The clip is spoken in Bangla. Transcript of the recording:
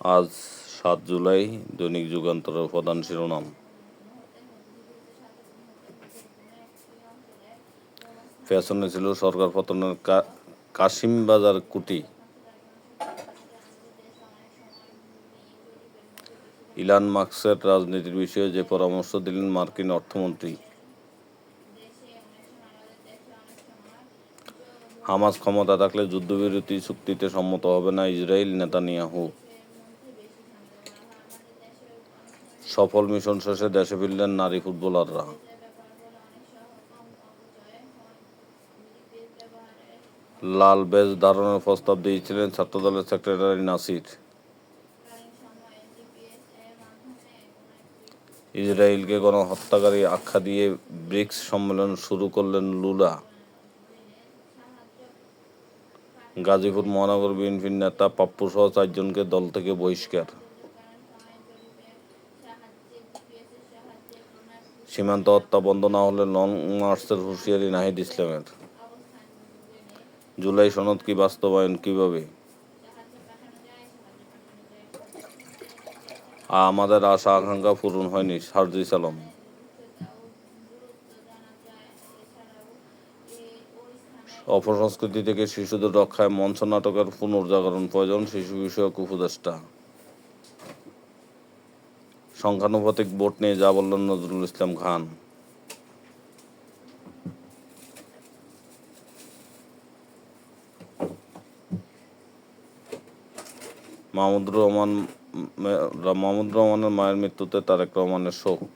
আজ সাত জুলাই, দৈনিক যুগান্তরের প্রধান শিরোনাম। ফ্যাশনে ছিল সরকার পতনের কা- কাশিমবাজার কুটি। ইলান মার্কসের রাজনীতির বিষয়ে যে পরামর্শ দিলেন মার্কিন অর্থমন্ত্রী। হামাস ক্ষমতা থাকলে যুদ্ধবিরতি চুক্তিতে সম্মত হবে না ইসরায়েল নেতানিয়াহু। সফল মিশন শেষে দেশে ফিরলেন নারী ফুটবলাররা। লাল বেজ ধারণের প্রস্তাব দিয়েছিলেন ছাত্রদলের সেক্রেটারি নাসির। ইসরায়েলকে গণহত্যাকারী আখ্যা দিয়ে ব্রিক্স সম্মেলন শুরু করলেন লুলা। গাজীপুর মহানগর বিএনপির নেতা পাপ্পু সহ চারজনকে দল থেকে বহিষ্কার। সীমান্ত হত্যা বন্ধ না হলে লং মার্চের হুঁশিয়ারি নাহিদ ইসলামের। জুলাই সনদ কি বাস্তবায়ন কীভাবে? আমাদের আশা, আকাঙ্ক্ষা পূরণ হয়নি, সারজিস আলম। অপসংস্কৃতি থেকে শিশুদের রক্ষায় মঞ্চ নাটকের পুনর্জাগরণ প্রয়োজন, শিশু বিষয়ক উপদেষ্টা। সংখ্যানুপাতিক ভোট নিয়ে যা বললেন নজরুল ইসলাম খান। মাহমুদুর রহমান মাহমুদুর রহমানের মায়ের মৃত্যুতে তারেক রহমানের শোক।